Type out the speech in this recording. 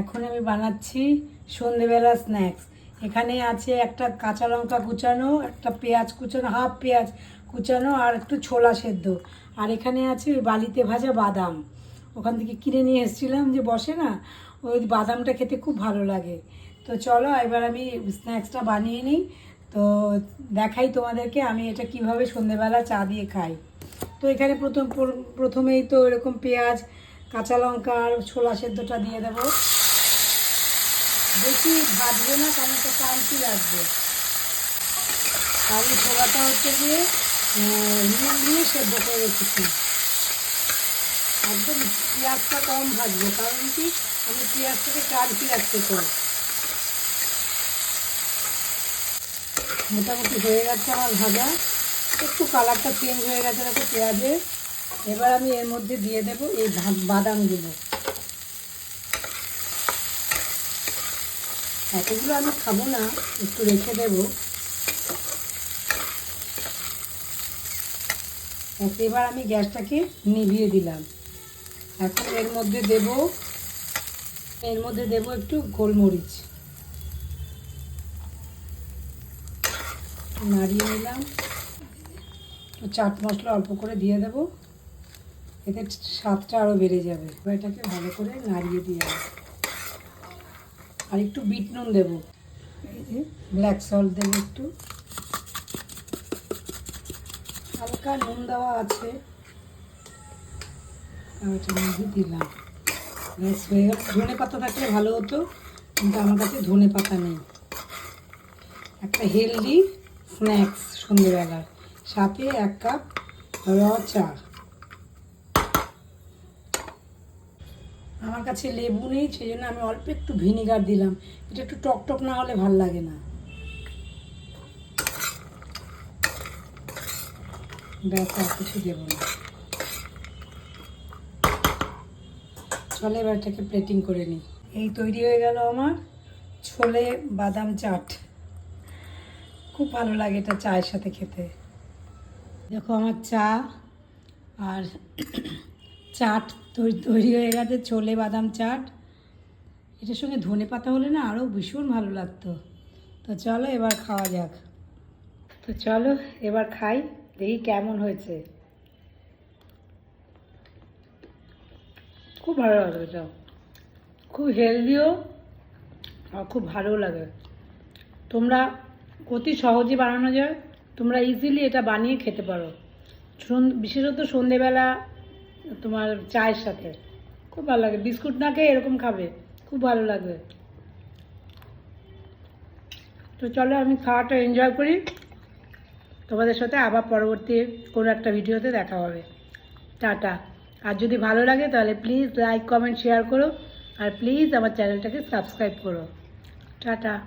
এখন আমি বানাচ্ছি সন্ধেবেলা স্ন্যাক্স। এখানে আছে একটা কাঁচা লঙ্কা কুচানো, একটা পেঁয়াজ কুচানো, হাফ পেঁয়াজ কুচানো আর একটু ছোলা সেদ্ধ। আর এখানে আছে ওই বালিতে ভাজা বাদাম। ওখান থেকে কিনে নিয়ে এসেছিলাম যে বসে না, ওই বাদামটা খেতে খুব ভালো লাগে। তো চলো এবার আমি স্ন্যাক্সটা বানিয়ে নিই। তো দেখাই তোমাদেরকে আমি এটা কীভাবে সন্ধেবেলা চা দিয়ে খাই। তো এখানে প্রথম, প্রথমেই তো এরকম পেঁয়াজ, কাঁচা লঙ্কা আর ছোলা সেদ্ধটা দিয়ে দেবো। বেশি ভাজবো না, কারণ তো ক্রান্তি লাগবে। এই ছোলাটা হচ্ছে গিয়ে নুন দিয়ে সেদ্ধ করে রেখেছি। একদম পেঁয়াজটা কম ভাজবো, কারণ কি? আমি পেঁয়াজটাকে ক্রান্তি রাখতে চাই মোটামুটি হয়ে গেছে আমার ভাজা। একটু কালারটা চেঞ্জ হয়ে গেছে দেখো পেঁয়াজের। এবার আমি এর মধ্যে দিয়ে দেবো এই বাদামগুলো। এতগুলো আমি খাব না, একটু রেখে দেবো। এবার আমি গ্যাসটাকে নিভিয়ে দিলাম। এখন এর মধ্যে দেব, এর মধ্যে দেব একটু গোলমরিচ। নাড়িয়ে নিলাম। একটু চাট মশলা অল্প করে দিয়ে দেবো। এতে স্বাদটা আরও বেড়ে যাবে। এটাকে ভালো করে নাড়িয়ে দিয়ে আর একটু বিট নুন দেবো। ব্ল্যাক সল্ট দেবো একটু। হালকা নুন দেওয়া আছে। দিলাম। ব্যাস, হয়ে গেল। ধনে পাতা থাকলে ভালো হতো, কিন্তু আমার কাছে ধনে পাতা নেই। একটা হেলদি স্ন্যাক্স সন্ধ্যেবেলার সাথে এক কাপ র চা। আমার কাছে লেবু নেই, সেই জন্য আমি অল্প একটু ভিনিগার দিলাম। এটা একটু টক টক না হলে ভালো লাগে না। ব্যাস, আর কিছু দেবো না। চলে এবার এটাকে প্লেটিং করে নিই। এই তৈরি হয়ে গেল আমার ছোলে বাদাম চাট। খুব ভালো লাগে এটা চায়ের সাথে খেতে। দেখো আমার চা আর চাট তৈরি হয়ে গেছে, ছোলে বাদাম চাট। এটার সঙ্গে ধনে পাতা হলে না আরও ভীষণ ভালো লাগতো। তো চলো এবার খাওয়া যাক। তো চলো এবার খাই, দেখি কেমন হয়েছে। খুব ভালো লাগে এটা। খুব হেলদিও আর খুব ভালো লাগে। তোমরা অতি সহজে বানানো যায়, তোমরা ইজিলি এটা বানিয়ে খেতে পারো। বিশেষত সন্ধেবেলা তোমার চায়ের সাথে। খুব ভালো লাগে। বিস্কুট না খেয়ে এরকম খাবে। খুব ভালো লাগবে। তো চলো আমি খাওয়াটা এনজয় করি। তোমাদের সাথে আবার পরবর্তী কোনো একটা ভিডিওতে দেখা হবে। টাটা। আর যদি ভালো লাগে তাহলে প্লিজ লাইক কমেন্ট শেয়ার করো। আর প্লিজ আমার চ্যানেলটাকে সাবস্ক্রাইব করো। টাটা।